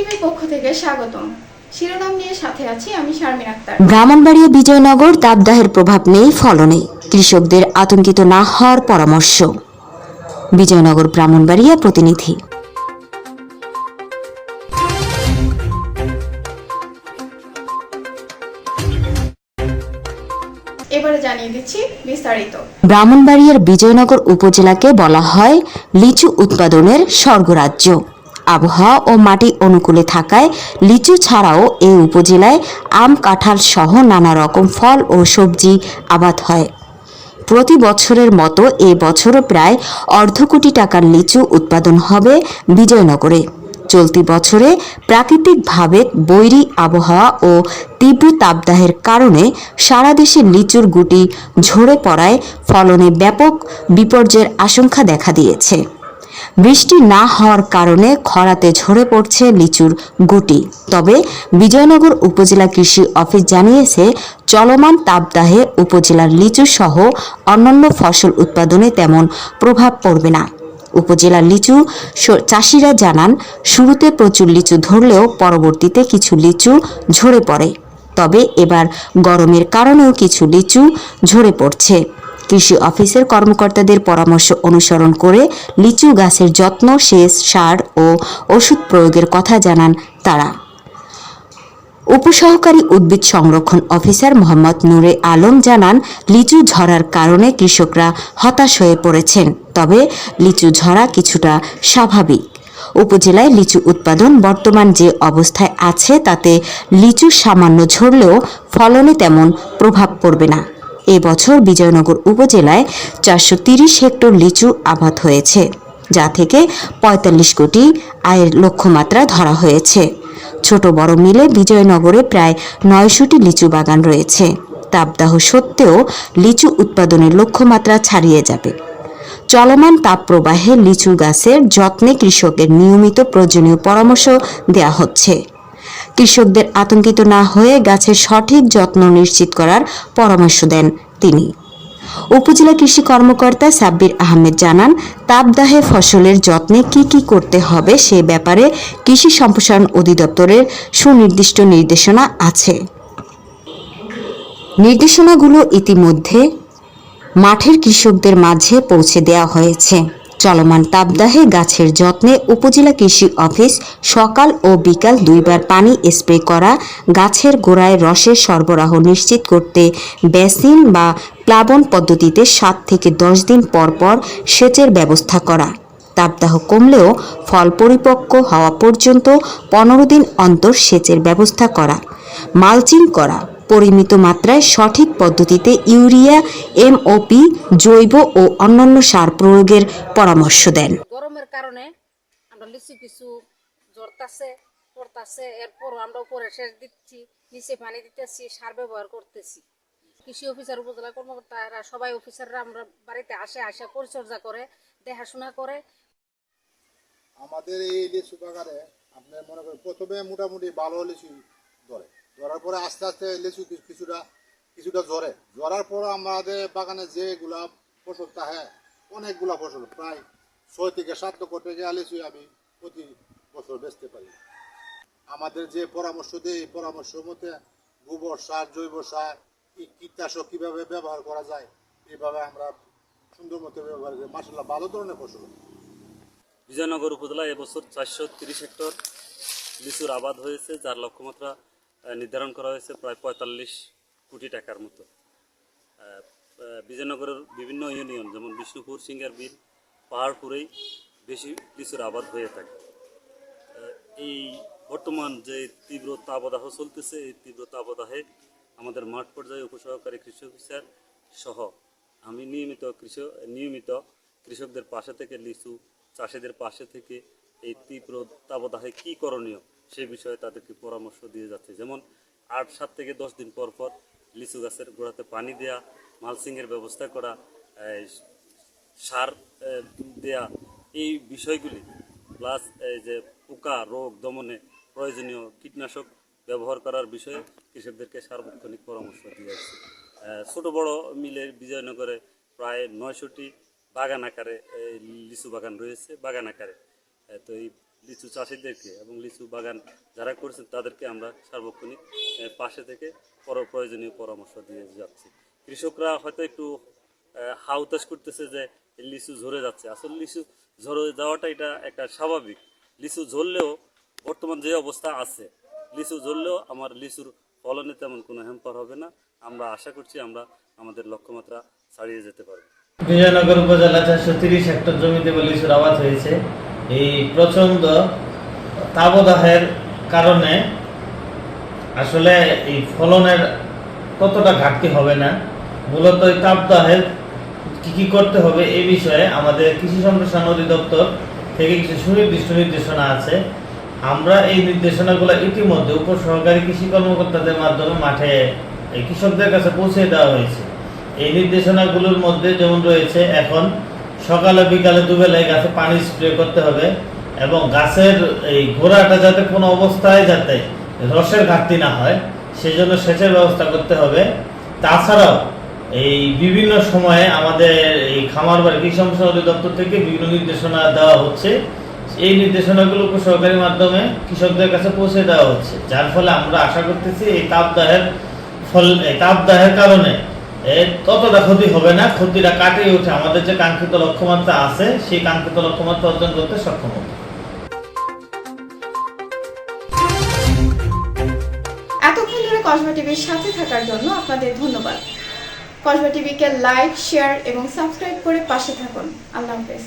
টিভির পক্ষ থেকে স্বাগতম। শিরোনাম নিয়ে সাথে আছি আমি শারমিন আক্তার। ব্রাহ্মণবাড়িয়া বিজয়নগর দাবদাহের প্রভাব নেই ফলনে কৃষকদের আতঙ্কিত না হওয়ার পরামর্শ। বিজয়নগর ব্রাহ্মণবাড়িয়া প্রতিনিধি। এবারে জানিয়ে দিচ্ছি বিস্তারিত। ব্রাহ্মণবাড়িয়ার বিজয়নগর উপজেলাকে বলা হয় লিচু উৎপাদনের স্বর্গরাজ্য। আবহাওয়া ও মাটি অনুকূলে থাকায় লিচু ছাড়াও এই উপজেলায় আম, কাঁঠাল সহ নানা রকম ফল ও সবজি আবাদ হয়। প্রতি বছরের মতো এ বছরও প্রায় অর্ধ কোটি টাকার লিচু উৎপাদন হবে বিজয়নগরে। চলতি বছরে প্রাকৃতিকভাবে বৈরী আবহাওয়া ও তীব্র তাপদাহের কারণে সারা দেশে লিচুর গুটি ঝরে পড়ায় ফলনে ব্যাপক বিপর্যয়ের আশঙ্কা দেখা দিয়েছে। বৃষ্টি না হওয়ার কারণে খরাতে ঝরে পড়ছে লিচুর গুটি। তবে বিজয়নগর উপজেলা কৃষি অফিস জানিয়েছে, চলমান তাপদাহে উপজেলার লিচু সহ অন্যান্য ফসল উৎপাদনে তেমন প্রভাব পড়বে না। উপজেলার লিচু চাষিরা জানান, শুরুতে প্রচুর লিচু ধরলেও পরবর্তীতে কিছু লিচু ঝরে পড়ে। তবে এবার গরমের কারণেও কিছু লিচু ঝরে পড়ছে। কৃষি অফিসের কর্মকর্তাদের পরামর্শ অনুসরণ করে লিচু গাছের যত্ন, সেচ, সার ও ওষুধ প্রয়োগের কথা জানান তারা। উপসহকারী উদ্ভিদ সংরক্ষণ অফিসার মোহাম্মদ নূরে আলম জানান, লিচু ঝরার কারণে কৃষকরা হতাশ হয়ে পড়েছেন, তবে লিচু ঝরা কিছুটা স্বাভাবিক। উপজেলায় লিচু উৎপাদন বর্তমান যে অবস্থায় আছে তাতে লিচু সামান্য ঝরলেও ফলনে তেমন প্রভাব পড়বে না। এবছর বিজয়নগর উপজেলায় চারশো হেক্টর লিচু আবাদ হয়েছে, যা থেকে পঁয়তাল্লিশ কোটি আয়ের লক্ষ্যমাত্রা ধরা হয়েছে। ছোট বড় মিলে বিজয়নগরে প্রায় নয়শোটি লিচু বাগান রয়েছে। তাপদাহ সত্ত্বেও লিচু উৎপাদনের লক্ষ্যমাত্রা ছাড়িয়ে যাবে। চলমান তাপপ্রবাহে লিচু গাছের যত্নে কৃষকের নিয়মিত প্রয়োজনীয় পরামর্শ দেওয়া হচ্ছে। কৃষকদের আতঙ্কিত না হয়ে গাছের সঠিক যত্ন নিশ্চিত করার পরামর্শ দেন তিনি। উপজেলা কৃষি কর্মকর্তা সাব্বির আহমেদ জানান, তাপদাহে ফসলের যত্নে কি কি করতে হবে সে ব্যাপারে কৃষি সম্প্রসারণ অধিদপ্তরের সুনির্দিষ্ট নির্দেশনা আছে। নির্দেশনাগুলো ইতিমধ্যে মাঠের কৃষকদের মাঝে পৌঁছে দেওয়া হয়েছে। চলমান তাপদাহে গাছের যত্নে উপজেলা কৃষি অফিস সকাল ও বিকাল দুইবার পানি স্প্রে করা, গাছের গোড়ায় রসের সরবরাহ নিশ্চিত করতে, বেসিন বা প্লাবন পদ্ধতিতে সাত থেকে দশ দিন পর পর সেচের ব্যবস্থা করা। তাপদাহ কমলেও ফল পরিপক্ক হওয়া পর্যন্ত পনেরো দিন অন্তর সেচের ব্যবস্থা করা, মালচিং করা পরিমিত মাত্রায় সঠিক পদ্ধতিতে ইউরিয়া এমওপি জৈব ও অন্যান্য সার প্রয়োগের পরামর্শ দেন। গরমের কারণে আমরা লিচু কিছু জ্বরতাছে পড়তাছে এরপর আমরা উপরে সেচ দিচ্ছি নিচে পানি দিতেছি সার ব্যবহার করতেছি। কৃষি অফিসার উপজেলা কর্মকর্তারা সবাই অফিসাররা আমরা বাড়িতে আসে আসে পরিচর্যা করে দেখাশোনা করে। আমাদের এই লিচু বাগানে আপনার মনে করেন প্রথমে মোটামুটি ভালো লিচু ধরে। ধরার পরে আস্তে আস্তে লিচু কিছুটা কিছুটা ঝরে। ঝরার পর আমাদের বাগানে যেগুলা ফসল তাহে অনেকগুলা ফসল, প্রায় ছয় থেকে সাত লক্ষ টাকা লিচু আমি প্রতি বছর বেচতে পারি। আমাদের যে পরামর্শ দেয় এই পরামর্শ মতে গোবর সার, জৈব সার কীটনাশক কীভাবে ব্যবহার করা যায় এইভাবে আমরা সুন্দর মতো ব্যবহার করি। মাসাল্লাহ ভালো ধরনের ফসল। বিজয়নগর উপজেলায় এবছর চারশো তিরিশ হেক্টর লিচুর আবাদ হয়েছে, যার লক্ষ্যমাত্রা নির্ধারণ করা হয়েছে প্রায় পঁয়তাল্লিশ কোটি টাকার মতো। বিজয়নগরের বিভিন্ন ইউনিয়ন, যেমন বিষ্ণুপুর সিঙ্গার বিল পাহাড়পুরেই বেশি লিচুর আবাদ হয়ে থাকে। এই বর্তমান যে তীব্র তাপদাহ চলতেছে, এই তীব্র তাপদাহে আমাদের মাঠ পর্যায়ে উপসহকারী কৃষি অফিসার সহ আমি নিয়মিত কৃষক, নিয়মিত কৃষকদের পাশে থেকে, লিচু চাষিদের পাশে থেকে এই তীব্র তাপদাহে কী করণীয় সেই বিষয়ে তাদেরকে পরামর্শ দিয়ে যাচ্ছে। যেমন আট সাত থেকে দশ দিন পর পর লিচু গাছের গোড়াতে পানি দেয়া মালসিংয়ের ব্যবস্থা করা সার দেয়া, এই বিষয়গুলি, প্লাস এই যে পোকা, রোগ, দমনে প্রয়োজনীয় কীটনাশক ব্যবহার করার বিষয়ে কৃষকদেরকে সার্বক্ষণিক পরামর্শ দিয়ে আসছে ছোট বড় মিলে বিজয়নগরে প্রায় নয়শোটি বাগান আকারে লিচু বাগান রয়েছে, বাগান আকারে। তো এই লিচু চাষিদেরকে এবং লিচু বাগান যারা করেছেন তাদেরকে আমরা সার্বক্ষণিক পাশে থেকে পর, প্রয়োজনীয় পরামর্শ দিয়ে যাচ্ছি। কৃষকরা হয়তো একটু হাউতাস করতেছে যে লিচু ঝরে যাচ্ছে। আসলে লিচু ঝরে যাওয়াটা এটা একটা স্বাভাবিক। লিচু ঝরলেও বর্তমান যে অবস্থা আছে, লিচু ঝরলেও আমার লিচুর ফলনে তেমন কোনো হ্যাম্পার হবে না। আমরা আশা করছি আমরা আমাদের লক্ষ্যমাত্রা ছাড়িয়ে যেতে পারব। বিজয়নগর উপজেলা চারশো তিরিশ হেক্টর জমিতে লিচুর আবাদ হয়েছে। এই প্রচণ্ড তাবদাহের কারণে আসলে এই ফলনের ততটা ঘাটতি হবে না? মূলত এই তাপদাহের কি কি করতে হবে এই বিষয়ে আমাদের কৃষি সম্প্রসারণ অধিদপ্তর থেকে কিছু সুনির্দিষ্ট নির্দেশনা আছে। আমরা এই নির্দেশনাগুলো ইতিমধ্যে উপসহকারী কৃষি কর্মকর্তাদের মাধ্যমে মাঠে কৃষকদের কাছে পৌঁছে দেওয়া হয়েছে। এই নির্দেশনাগুলোর মধ্যে যেমন রয়েছে, এখন সকালে, বিকালে দুবেলায় গাছে পানি স্প্রে করতে হবে এবং গাছের এই গোড়াটা যাতে কোনো অবস্থায় যাতে রসের ঘাটতি না হয় সেই জন্য সেচের ব্যবস্থা করতে হবে। তাছাড়াও এই বিভিন্ন সময়ে আমাদের এই খামার বাড়ি কৃষি সম্প্রসারণ অধিদপ্তর থেকে বিভিন্ন নির্দেশনা দেওয়া হচ্ছে। এই নির্দেশনাগুলো উপসহকারীর মাধ্যমে কৃষকদের কাছে পৌঁছে দেওয়া হচ্ছে। যার ফলে আমরা আশা করতেছি এই তাপদাহের ফল এই তাপদাহের কারণে ততটা ক্ষতি হবে না। ক্ষতিটা কাটিয়ে উঠে আমাদের যে কাঙ্ক্ষিত লক্ষ্যমাত্রা আছে, সেই কাঙ্ক্ষিত লক্ষ্যমাত্রা অর্জন করতে সক্ষম হবে। এতক্ষণ ধরে কসবা টিভির সাথে থাকার জন্য আপনাদের ধন্যবাদ। কসবা টিভিকে লাইক শেয়ার এবং সাবস্ক্রাইব করে পাশে থাকুন। আল্লাহ হাফেজ।